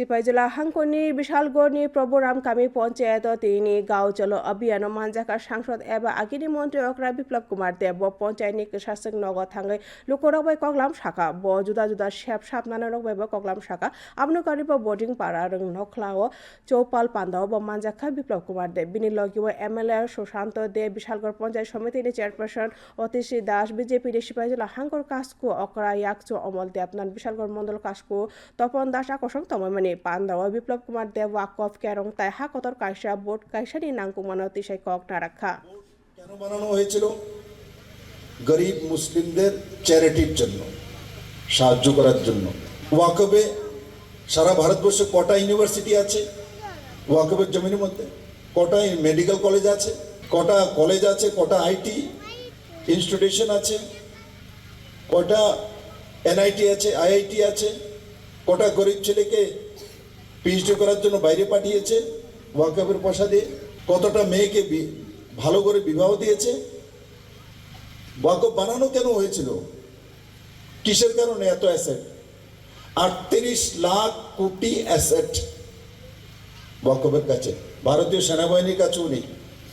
সিপাহীজলা হাংকনি বিশালগড়নি প্রভুরাম কামি পঞ্চায়েত তিনি গাঁও চলো অভিযান মানজাকা সাংসদ এবা আগিনি মন্ত্রী অকরা বিপ্লব কুমার দেব ব পঞ্চায়েতনি শাসক নগর থাঙ্গै লুকরবাই কগলাম শাখা, ব জুদা জুদা সেপ সাপনানা রকবাইব কগলাম শাখা আমনুকারি ব বোর্ডিং পাড়া রং নখলাও, চৌপাল পান্দাও ব মানজাখা বিপ্লব কুমার দেব বিনি লগিব এমএলএ সুশান্ত দে, বিশালগড় পঞ্চায়েত সমিতিনি চেয়ারপারসন অতিশী দাস, বিজেপি সিপাহীজলা হাঙ্কর কাসকু, অকরা ইয়াকচু, অমল দেবনান বিশালগড় মন্ডল কাসকু, তপন দাস আকর্ষণ তময়মানি পান্দাও বিপ্লব কুমার দেব ওয়াকফ কেরং তাই হাকতর কাইসা বোর্ড কাইসানি নাংকুমানো তিসাই কক নারাখা কেন বানানো হয়েছিল গরিব মুসলিমদের চ্যারিটির জন্য, সাহায্য করার জন্য। ওয়াকবে সারা ভারতবর্ষে কটা ইউনিভার্সিটি আছে? ওয়াকবের জমির মধ্যে কটা মেডিকেল কলেজ আছে? কটা কলেজ আছে? কটা আইটি ইনস্টিটিউশন আছে? কটা এনআইটি আছে? আইআইটি আছে? কটা গরিব ছেলেকে পিএইচডি করার জন্য বাইরে পাঠিয়েছে ওয়াকবের পয়সা দিয়ে কতটা মেয়েকে ভালো করে বিবাহ দিয়েছে? ওয়াকব বানানো কেন হয়েছিল? কিসের কারণে এত অ্যাসেট আটত্রিশ লাখ কোটি অ্যাসেট ওয়াকবের কাছে। ভারতীয় সেনাবাহিনীর কাছেও নেই।